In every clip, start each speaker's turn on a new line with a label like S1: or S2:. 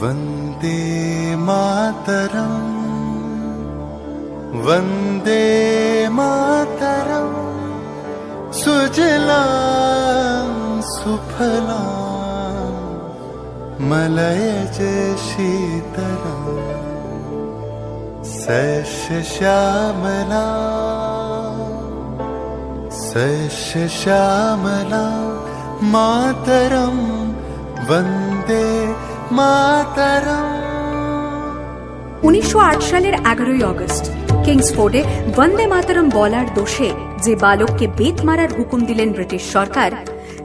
S1: वन्दे मातरम्। वन्दे मातरम्। सुजलां सुफलां। मलयज शीतलम् सस्यश्यामला सस्यश्यामला मातरं वन्दे मातरम्
S2: উনিশশো সালের এগারোই অগস্ট কিংসফোর্ডে বন্দে মাতরম বলার দোষে যে বালককে বেত মারার হুকুম দিলেন ব্রিটিশ সরকার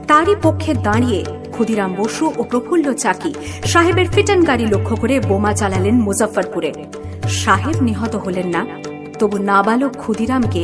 S2: তারই পক্ষে দাঁড়িয়ে ক্ষুদিরাম বসু ও প্রফুল্ল চাকি সাহেবের ফিটন গাড়ি লক্ষ্য করে বোমা চালালেন মুজফ্ফরপুরে সাহেব নিহত হলেন না তবু নাবালক ক্ষুদিরামকে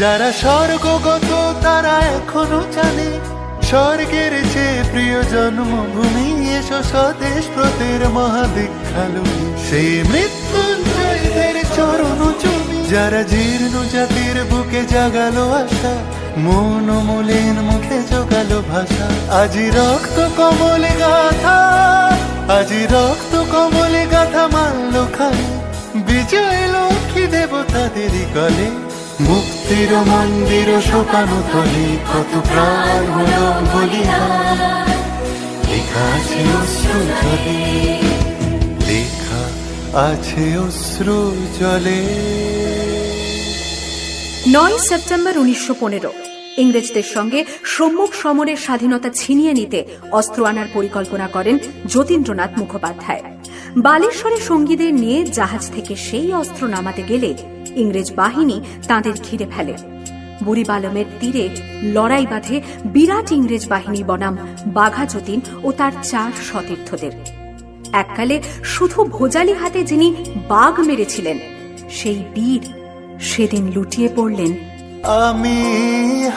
S1: যারা স্বর্গগত, তারা এখনও জানে, স্বর্গের চেয়ে প্রিয় জন্মভূমি এসো স্বদেশ প্রতের মহাদীক্ষালু। সেই মৃত্যুঞ্জয়দের চরণ চুমি যারা জীর্ণ জাতির বুকে জাগালো আশা, মন মলিন মুখে জোগালো ভাষা। আজি রক্ত কমলে গাথা, আজি রক্ত কমলে গাথা মানল খালি বিজয় লক্ষ্মী দেবতাদের গলে মুক্তির মন্দির শোকানো তলে কত প্রাণ বলিহার লেখা আছে অশ্রু জলে, লেখা আছে অশ্রু জলে।
S2: নয় সেপ্টেম্বর উনিশশো পনেরো। ইংরেজদের সঙ্গে সম্মুখ সমরের স্বাধীনতা ছিনিয়ে নিতে অস্ত্র আনার পরিকল্পনা করেন যতীন্দ্রনাথ মুখোপাধ্যায়। বালেশ্বরে সঙ্গীদের নিয়ে জাহাজ থেকে সেই অস্ত্র নামাতে গেলে ইংরেজ বাহিনী তাঁদের ঘিরে ফেলে। বুড়িবালমের তীরে লড়াই বাঁধে বিরাট ইংরেজ বাহিনী বনাম বাঘা যতীন ও তার চার সতীর্থদের। এককালে শুধু ভোজালি হাতে যিনি বাঘ মেরেছিলেন, সেই বীর সেদিন লুটিয়ে পড়লেন।
S1: আমি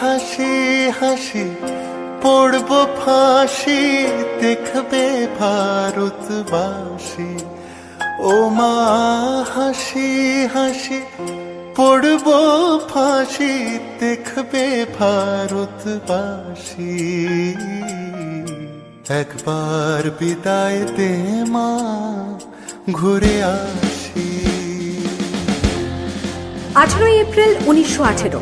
S1: হাসি হাসি পড়ব ফাঁসি, দেখবে ভারতবাসী। ও মা, হাসি হাসি, পড়ব ফাঁসি, দেখবে ভারতবাসী। একবার বিদায় দে মা, ঘুরে আসি।
S2: আঠারোই এপ্রিল উনিশশো আঠেরো।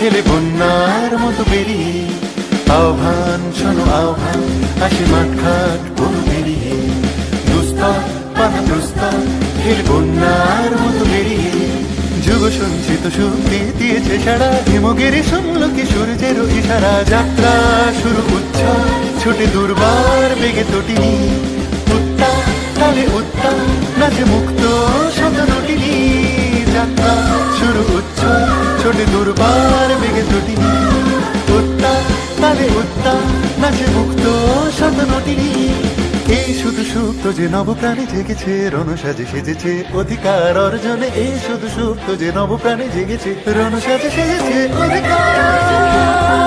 S1: ফেলে বন্যার মতো বেরিয়ে আহ্বান শোনো, আহ্বান আসে মাঠঘাট বন পেরিয়ে দুস্তা বাধা প্রস্তাব ফেলে বন্যার মতো বেরিয়ে যুগ সঞ্চিত শক্তি দিয়েছে সারা হিমগিরি শুনল কি সূর্যের ইশারা। যাত্রা শুরু উচ্ছ্বাস ছুটে দুর্বার বেগে তটিনী দুর্বার বেগে তটিনী উত্তা তালে উত্তা নাচে মুক্ত শতনটিনী এই শুধু সুপ্ত যে নবপ্রাণী জেগেছে, রণসাজে সেজেছে অধিকার অর্জনে। এই শুধু সুপ্ত যে নবপ্রাণী জেগেছে, রণসাজে সেজেছে অধিকার।